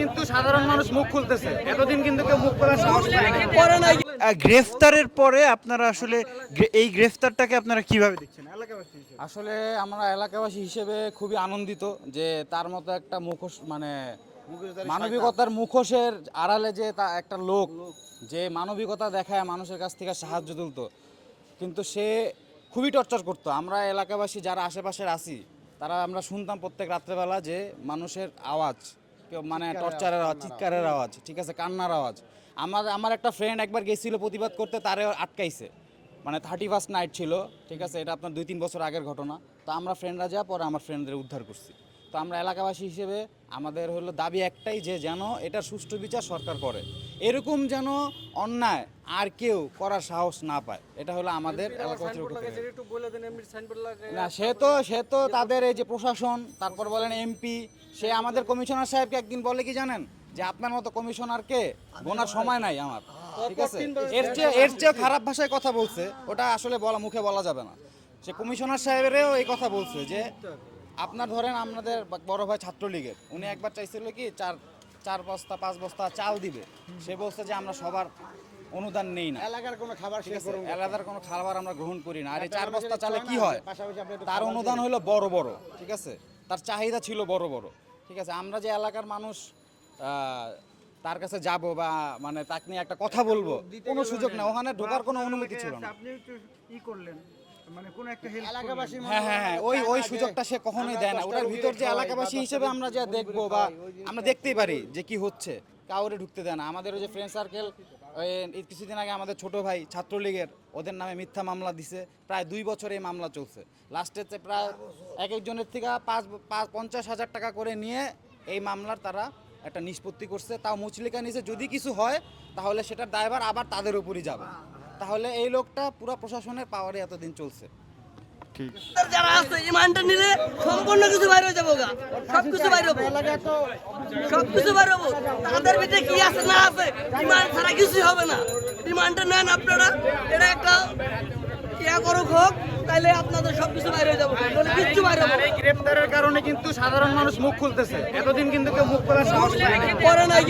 কিন্তু সাধারণ মানুষ মুখ খুলতেছে। এতদিন কিন্তু কেউ মুখ খোলার সাহস করে নাই। গ্রেফতারের পরে আপনারা আসলে এই গ্রেফতারটাকে আপনারা কীভাবে দেখছেন? এলাকাবাসী আসলে আমরা এলাকাবাসী হিসেবে খুবই আনন্দিত যে তার মতো একটা মুখোশ মানে মানবিকতার মুখোশের আড়ালে যে তা একটা লোক যে মানবিকতা দেখায় মানুষের কাছ থেকে সাহায্য তুলতো। কিন্তু সে খুবই টর্চার করতো। আমরা এলাকাবাসী যারা আশেপাশের আছি তারা আমরা শুনতাম প্রত্যেক রাত্রেবেলা যে মানুষের আওয়াজ। মানে টর্চারের আওয়াজ চিৎকারের আওয়াজ। ঠিক আছে কান্নার আওয়াজ। আমার আমার একটা ফ্রেন্ড একবার গেছিল প্রতিবাদ করতে তারে আটকাইছে। মানে থার্টি ফার্স্ট নাইট ছিল ঠিক আছে এটা আপনার দুই তিন বছর আগের ঘটনা। তো আমরা ফ্রেন্ডরা যা পরে আমার ফ্রেন্ডদের উদ্ধার করছি। তো আমরা এলাকাবাসী হিসেবে আমাদের হলো দাবি একটাই যে যেন এটা সুষ্ঠু বিচার সরকার করে। এরকম যেন অন্যায় আর কেউ করার সাহস না পায়। এটা হলো আমাদের। না সে তো সে তো তাদের এই যে প্রশাসন তারপর বলেন এমপি সে আমাদের কমিশনার সাহেবকে একদিন বলে কি জানেন? যে আপনার মতো কমিশনারকে বোনার সময় নাই আমার। ঠিক আছে? এর চেয়ে এর চেয়ে খারাপ ভাষায় কথা বলছে। ওটা আসলে বলা মুখে বলা যাবে না। সে কমিশনার সাহেবেরও এই কথা বলছে যে আপনার ধরেন আপনাদের বড় ভাই ছাত্রলীগের উনি একবার চাইছিল কি চার চার বস্তা পাঁচ বস্তা চাল দিবে। সে বলছে যে আমরা সবার অনুদান নেই না। এলাকার কোনো খাবার আলাদার কোনো খাবার আমরা গ্রহণ করি না। আর এই চার বস্তা চালে কি হয়? তার অনুদান হলো বড় বড় ঠিক আছে? তার চাহিদা ছিল বড় বড়। ঠিক আছে আমরা যে এলাকার মানুষ তার কাছে যাব বা মানে তাকে নিয়ে একটা কথা বলব কোনো সুযোগ না ওখানে ঢোকার কোনো অনুমতি ছিল না। আপনি একটু ই করলেন। মানে কোন একটা হেল্প এলাকাবাসী হ্যাঁ হ্যাঁ হ্যাঁ ওই ওই সুযোগটা সে কখনোই দেয় না। ওটার ভিতর যে এলাকাবাসী হিসেবে আমরা যা দেখব বা আমরা দেখতেই পারি যে কি হচ্ছে কাউরে ঢুকতে দেয় না। আমাদের ওই যে ফ্রেন্ড সার্কেল কিছুদিন আগে আমাদের ছোট ভাই ছাত্রলীগের ওদের নামে মিথ্যা মামলা দিছে। প্রায় দুই বছর এই মামলা চলছে। লাস্টে প্রায় এক একজনের থেকে পাঁচ পাঁচ পঞ্চাশ হাজার টাকা করে নিয়ে এই মামলার তারা একটা নিষ্পত্তি করছে। তাও মুচলিকা নিছে। যদি কিছু হয় তাহলে সেটার দায়ভার আবার তাদের উপরই যাবে। তাহলে এই লোকটা পুরো প্রশাসনের পাওয়ারে এতদিন চলছে। যারা আছে ইমানটা নিলে সম্পূর্ণ কিছু বাইরে হয়ে যাব সব কিছু বাইরে হব। সব কিছু বাইরে হব। তাদের ভিতরে কি আছে না আছে ইমান ছাড়া কিছুই হবে না। ইমানটা নেন আপনারা। এটা একটা ইয়া করুক হোক তাইলে আপনাদের সব কিছু বাইরে হয়ে যাব। নইলে কিচ্ছু বাইরে হব না। কারণে কিন্তু সাধারণ মানুষ মুখ খুলতেছে। এতদিন কিন্তু কেউ মুখ খোলার সাহস করে নাই।